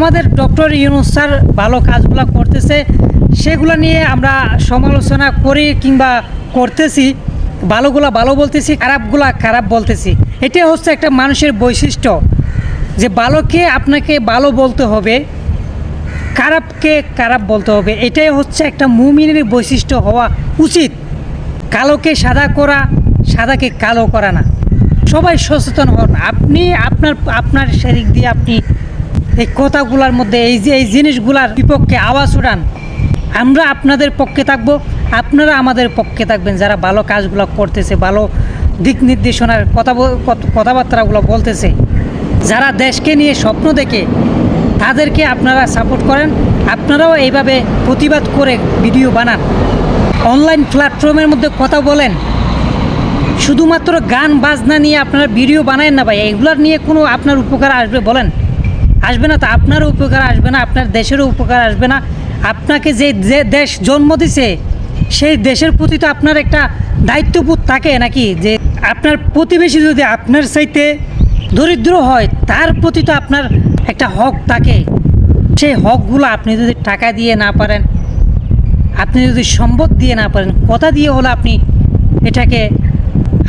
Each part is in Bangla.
আমাদের ডক্টর ইউনুস স্যার ভালো কাজগুলো করতেছে, সেগুলো নিয়ে আমরা সমালোচনা করি কিংবা করতেছি, ভালোগুলা ভালো বলতেছি, খারাপগুলা খারাপ বলতেছি। এটা হচ্ছে একটা মানুষের বৈশিষ্ট্য, যে ভালোকে আপনাকে ভালো বলতে হবে, খারাপকে খারাপ বলতে হবে। এটাই হচ্ছে একটা মুমিনের বৈশিষ্ট্য হওয়া উচিত। কালোকে সাদা করা, সাদাকে কালো করা না। সবাই সচেতন হন। আপনি আপনার আপনার সেদিক দিয়ে আপনি এই কথাগুলোর মধ্যে, এই যে, এই জিনিসগুলার বিপক্ষে আওয়াজ উঠান, আমরা আপনাদের পক্ষে থাকব, আপনারা আমাদের পক্ষে থাকবেন, যারা ভালো কাজগুলো করতেছে, ভালো দিক নির্দেশনার কথা কথাবার্তাগুলো বলতেছে। যারা দেশকে নিয়ে স্বপ্ন দেখে, তাদেরকে আপনারা সাপোর্ট করেন, আপনারাও এইভাবে প্রতিবাদ করে ভিডিও বানান। অনলাইন প্ল্যাটফর্মের মধ্যে কথা বলেন। শুধুমাত্র গান, বাজনা নিয়ে আপনারা ভিডিও বানায় না ভাই, এগুলার নিয়ে কোনো আপনার উপকার আসবে বলেন। আসবে না, তো আপনারও উপকার আসবে না, আপনার দেশেরও উপকার আসবে না। আপনাকে যে যে দেশ জন্ম দিছে, সেই দেশের প্রতি তো আপনার একটা দায়িত্ববোধ থাকে নাকি? যে আপনার প্রতিবেশী যদি আপনার চাইতে দরিদ্র হয়, তার প্রতি তো আপনার একটা হক থাকে। সেই হকগুলো আপনি যদি টাকা দিয়ে না পারেন, আপনি যদি সম্পদ দিয়ে না পারেন, কথা দিয়ে হলে আপনি এটাকে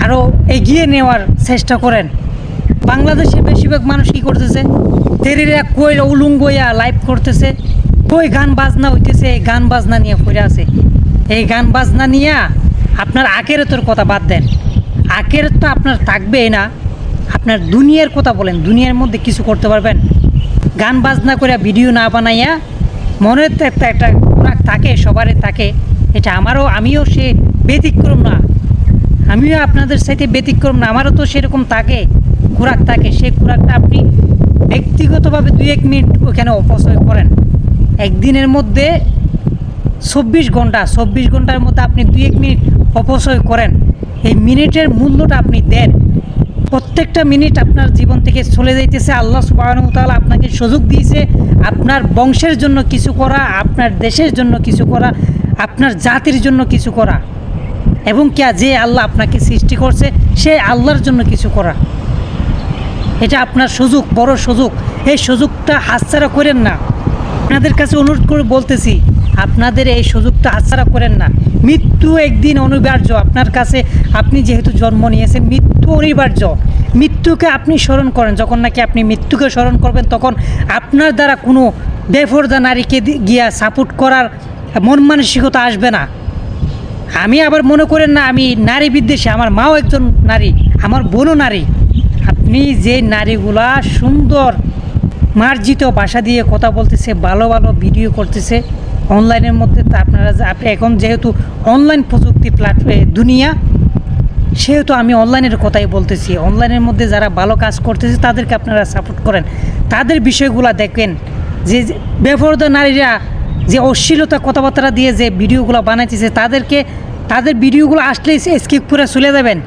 আরও এগিয়ে নেওয়ার চেষ্টা করেন। বাংলাদেশে বেশিরভাগ মানুষ কী করতেছে? তেরিরা কই উলুঙ্গইয়া লাইভ করতেছে। কই গান বাজনা হইতেছে, এই গান বাজনা নিয়ে পড়ে আছে। এই গান বাজনা নিয়ে আপনার আখেরাতের কথা বাদ দেন। আখেরাত তো আপনার থাকবেই না। আপনার দুনিয়ার কথা বলেন, দুনিয়ার মধ্যে কিছু করতে পারবেন। গান বাজনা করে ভিডিও না বানাইয়া মনের তো একটা একটা খোরাক থাকে, সবারই থাকে। এটা আমারও, আমিও সে ব্যতিক্রম না। আমিও আপনাদের সাথে ব্যতিক্রম না, আমারও তো সেরকম থাকে। খোরাক থাকে, সেই খোরাকটা আপনি ব্যক্তিগতভাবে দুই এক মিনিট ওখানে অপচয় করেন। একদিনের মধ্যে চব্বিশ ঘণ্টা, চব্বিশ ঘণ্টার মধ্যে আপনি দুই এক মিনিট অপচয় করেন। এই মিনিটের মূল্যটা আপনি দেন। প্রত্যেকটা মিনিট আপনার জীবন থেকে চলে যাইতেছে। আল্লাহ সুবাহতাল আপনাকে সুযোগ দিয়েছে। আপনার বংশের জন্য কিছু করা, আপনার দেশের জন্য কিছু করা, আপনার জাতির জন্য কিছু করা। এবং কে, যে আল্লাহ আপনাকে সৃষ্টি করছে, সে আল্লাহর জন্য কিছু করা। এটা আপনার সুযোগ, বড় সুযোগ। এই সুযোগটা হাতছাড়া করেন না। আপনাদের কাছে অনুরোধ করে বলতেছি, আপনাদের এই সুযোগটা হাতছাড়া করেন না। মৃত্যু একদিন অনিবার্য। আপনার কাছে আপনি যেহেতু জন্ম নিয়েছেন, মৃত্যু অনিবার্য। মৃত্যুকে আপনি স্মরণ করেন। যখন নাকি আপনি মৃত্যুকে স্মরণ করবেন, তখন আপনার দ্বারা কোনো বেফরদা নারীকে গিয়া সাপোর্ট করার মন মানসিকতা আসবে না। আমি আবার মনে করেন না, আমি নারী বিদ্বেষী। আমার মাও একজন নারী, আমার বোনও নারী। আপনি যে নারীগুলা সুন্দর, মার্জিত ভাষা দিয়ে কথা বলতেছে, ভালো ভালো ভিডিও করতেছে, অনলাইনের মধ্যে তা আপনারা আপনি এখন যেহেতু অনলাইন প্রযুক্তি প্ল্যাটফর্মে দুনিয়া, সেহেতু আমি অনলাইনের কথাই বলতেছি। অনলাইনের মধ্যে যারা ভালো কাজ করতেছে, তাদেরকে আপনারা সাপোর্ট করেন। তাদের বিষয়গুলো দেখেন যে বেপরদা নারীরা যে অশ্লীলতা কথাবার্তা দিয়ে যে ভিডিওগুলো বানাইতেছে, তাদেরকে, তাদের ভিডিওগুলো আসলে স্কিপ করে চলে যাবেন।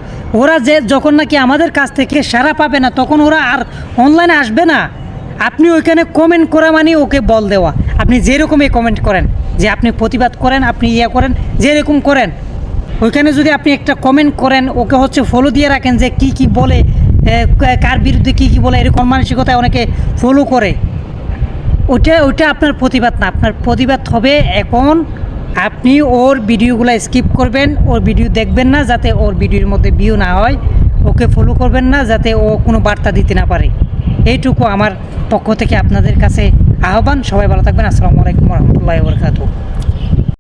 ওরা যে যখন নাকি আমাদের কাছ থেকে সারা পাবে না, তখন ওরা আর অনলাইনে আসবে না। আপনি ওইখানে কমেন্ট করা মানে ওকে বল দেওয়া। আপনি যেরকমই কমেন্ট করেন, যে আপনি প্রতিবাদ করেন, আপনি ইয়ে করেন, যেরকম করেন। ওইখানে যদি আপনি একটা কমেন্ট করেন, ওকে হচ্ছে ফলো দিয়ে রাখেন যে কি কি বলে কার বিরুদ্ধে কি কি বলে, এরকম মানসিকতায় অনেকে ফলো করে। ওইটা ওইটা আপনার প্রতিবাদ না। আপনার প্রতিবাদ হবে এখন আপনি ওর ভিডিওগুলো স্কিপ করবেন, ওর ভিডিও দেখবেন না যাতে ওর ভিডিওর মধ্যে ভিউ না হয়। ওকে ফলো করবেন না যাতে ও কোনো বার্তা দিতে না পারে। এইটুকু আমার পক্ষ থেকে আপনাদের কাছে আহ্বান। সবাই ভালো থাকবেন। আসসালামু আলাইকুম রহমতুল্লাহ বরকাতু